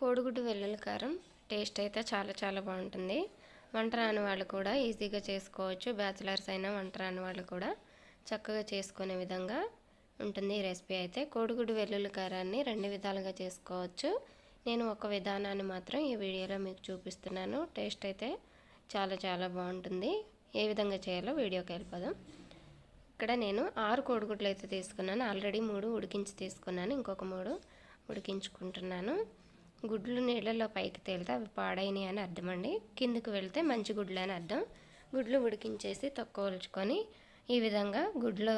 కోడిగుడ్డు వెల్లుల్లి కారం టేస్ట్ అయితే చాలా చాలా బాగుంటుంది. వంట రాని వాళ్ళు కూడా ఈజీగా చేసుకోవచ్చు. బ్యాచిలర్స్ అయినా వంట రాని వాళ్ళు కూడా చక్కగా చేసుకునే విధంగా ఉంటుంది ఈ రెసిపీ అయితే. కోడిగుడ్డు వెల్లుల్లి కారాన్ని రెండు విధాలుగా చేసుకోవచ్చు. నేను ఒక విధానాన్ని మాత్రం ఈ వీడియోలో మీకు చూపిస్తున్నాను. టేస్ట్ అయితే చాలా చాలా బాగుంటుంది. ఏ విధంగా చేయాలో వీడియోకి వెళ్ళిపోదాం. ఇక్కడ నేను ఆరు కోడిగుడ్లు అయితే తీసుకున్నాను. ఆల్రెడీ మూడు ఉడికించి తీసుకున్నాను. ఇంకొక మూడు ఉడికించుకుంటున్నాను. గుడ్లు నీళ్ళలో పైకి తేలితే అవి పాడైనవి అని అర్థం అండి కిందకు వెళ్తే మంచి గుడ్లు అని అర్థం. గుడ్లు ఉడికించేసి తక్కువ ఈ విధంగా గుడ్లో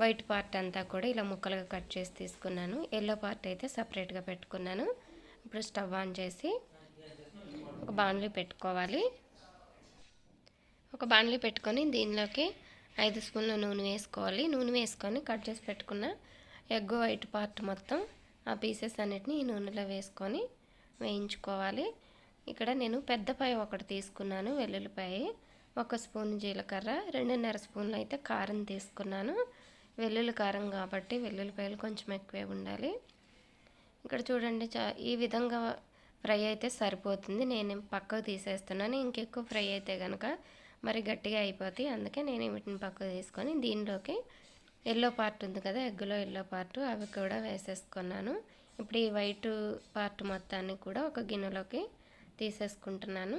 వైట్ పార్ట్ అంతా కూడా ఇలా ముక్కలుగా కట్ చేసి తీసుకున్నాను. ఎల్లో పార్ట్ అయితే సపరేట్గా పెట్టుకున్నాను. ఇప్పుడు స్టవ్ ఆన్ చేసి ఒక బాణలి పెట్టుకోవాలి. ఒక బాణలి పెట్టుకొని దీనిలోకి ఐదు స్పూన్ల నూనె వేసుకోవాలి. నూనె వేసుకొని కట్ చేసి పెట్టుకున్న ఎగ్ వైట్ పార్ట్ మొత్తం ఆ పీసెస్ అన్నిటిని ఈ నూనెలో వేసుకొని వేయించుకోవాలి. ఇక్కడ నేను పెద్దపాయ ఒకటి తీసుకున్నాను వెల్లుల్లిపాయ ఒక స్పూన్ జీలకర్ర రెండున్నర స్పూన్లు అయితే కారం తీసుకున్నాను. వెల్లుల్లి కారం కాబట్టి వెల్లుల్లిపాయలు కొంచెం ఎక్కువే ఉండాలి. ఇక్కడ చూడండి చా ఈ విధంగా ఫ్రై అయితే సరిపోతుంది. నేను పక్కకు తీసేస్తున్నాను. ఇంకెక్కువ ఫ్రై అయితే కనుక మరి గట్టిగా అయిపోతాయి. అందుకే నేను వీటిని పక్కకు తీసుకొని దీనిలోకి ఎల్లో పార్ట్ ఉంది కదా ఎగ్గులో ఎల్లో పార్ట్ అవి కూడా వేసేసుకున్నాను. ఇప్పుడు ఈ వైట్ పార్ట్ మొత్తాన్ని కూడా ఒక గిన్నెలోకి తీసేసుకుంటున్నాను.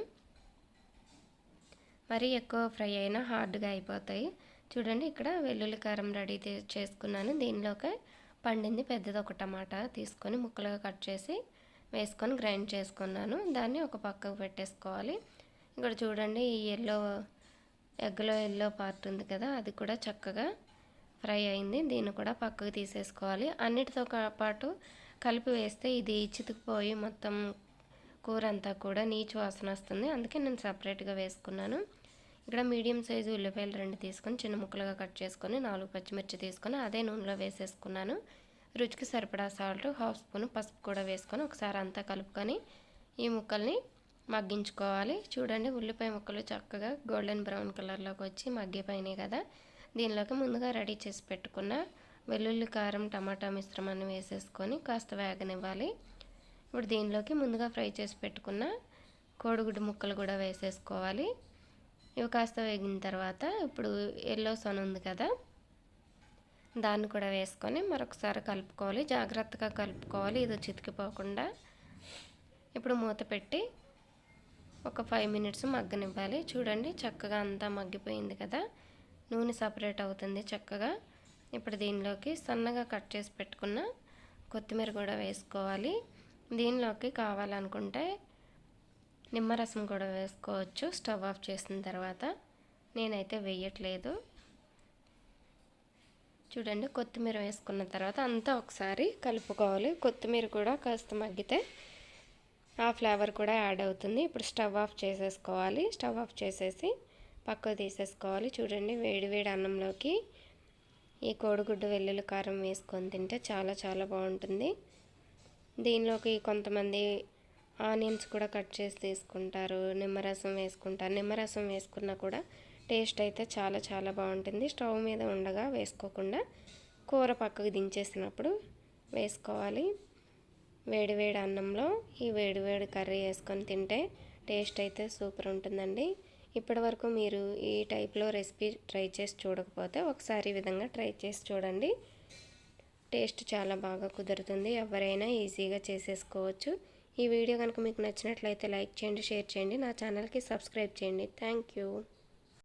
మరి ఎక్కువ ఫ్రై అయినా హార్డ్గా అయిపోతాయి. చూడండి ఇక్కడ వెల్లుల్లి కారం రెడీ చేసుకున్నాను. దీనిలోకి పండింది పెద్దది ఒక టమాటా తీసుకొని ముక్కలుగా కట్ చేసి వేసుకొని గ్రైండ్ చేసుకున్నాను. దాన్ని ఒక పక్కకు పెట్టేసుకోవాలి. ఇక్కడ చూడండి ఈ ఎల్లో ఎగ్లో ఎల్లో పార్ట్ ఉంది కదా అది కూడా చక్కగా ఫ్రై అయింది. దీన్ని కూడా పక్కకు తీసేసుకోవాలి. అన్నిటితో పాటు కలిపి వేస్తే ఇది చితికిపోయి మొత్తం కూర అంతా కూడా నీచు వాసన వస్తుంది. అందుకే నేను సపరేట్గా వేసుకున్నాను. ఇక్కడ మీడియం సైజు ఉల్లిపాయలు రెండు తీసుకొని చిన్న ముక్కలుగా కట్ చేసుకొని నాలుగు పచ్చిమిర్చి తీసుకొని అదే నూనెలో వేసేసుకున్నాను. రుచికి సరిపడా సాల్ట్ హాఫ్ స్పూన్ పసుపు కూడా వేసుకొని ఒకసారి అంతా కలుపుకొని ఈ ముక్కల్ని మగ్గించుకోవాలి. చూడండి ఉల్లిపాయ ముక్కలు చక్కగా గోల్డెన్ బ్రౌన్ కలర్లోకి వచ్చి మగ్గిపోయినాయి కదా. దీనిలోకి ముందుగా రెడీ చేసి పెట్టుకున్న వెల్లుల్లి కారం టమాటా మిశ్రమాన్ని వేసేసుకొని కాస్త వేగనివ్వాలి. ఇప్పుడు దీనిలోకి ముందుగా ఫ్రై చేసి పెట్టుకున్న కోడిగుడ్డు ముక్కలు కూడా వేసేసుకోవాలి. ఇవి కాస్త వేగిన తర్వాత ఇప్పుడు ఎల్లో సన్ ఉంది కదా దాన్ని కూడా వేసుకొని మరొకసారి కలుపుకోవాలి. జాగ్రత్తగా కలుపుకోవాలి ఇది చితికిపోకుండా. ఇప్పుడు మూత పెట్టి ఒక ఫైవ్ మినిట్స్ మగ్గనివ్వాలి. చూడండి చక్కగా అంతా మగ్గిపోయింది కదా. నూనె సపరేట్ అవుతుంది చక్కగా. ఇప్పుడు దీనిలోకి సన్నగా కట్ చేసి పెట్టుకున్న కొత్తిమీర కూడా వేసుకోవాలి. దీనిలోకి కావాలనుకుంటే నిమ్మరసం కూడా వేసుకోవచ్చు. స్టవ్ ఆఫ్ చేసిన తర్వాత నేనైతే వేయట్లేదు. చూడండి కొత్తిమీర వేసుకున్న తర్వాత అంతా ఒకసారి కలుపుకోవాలి. కొత్తిమీర కూడా కాస్త మగ్గితే ఆ ఫ్లేవర్ కూడా యాడ్ అవుతుంది. ఇప్పుడు స్టవ్ ఆఫ్ చేసేసుకోవాలి. స్టవ్ ఆఫ్ చేసేసి పక్కకు తీసేసుకోవాలి. చూడండి వేడివేడి అన్నంలోకి ఈ కోడిగుడ్డు వెల్లుల్లి కారం వేసుకొని తింటే చాలా చాలా బాగుంటుంది. దీనిలోకి కొంతమంది ఆనియన్స్ కూడా కట్ చేసి తీసుకుంటారు. నిమ్మరసం వేసుకుంటారు. నిమ్మరసం వేసుకున్నా కూడా టేస్ట్ అయితే చాలా చాలా బాగుంటుంది. స్టవ్ మీద ఉండగా వేసుకోకుండా కూర పక్కకు దించేసినప్పుడు వేసుకోవాలి. వేడివేడి అన్నంలో ఈ వేడివేడి కర్రీ వేసుకొని తింటే టేస్ట్ అయితే సూపర్ ఉంటుందండి. ఇప్పటివరకు మీరు ఈ టైప్లో రెసిపీ ట్రై చేసి చూడకపోతే ఒకసారి ఈ విధంగా ట్రై చేసి చూడండి. టేస్ట్ చాలా బాగా కుదురుతుంది. ఎవరైనా ఈజీగా చేసేసుకోవచ్చు. ఈ వీడియో కనుక మీకు నచ్చినట్లయితే లైక్ చేయండి షేర్ చేయండి. నా ఛానల్కి సబ్స్క్రైబ్ చేయండి. Thank you.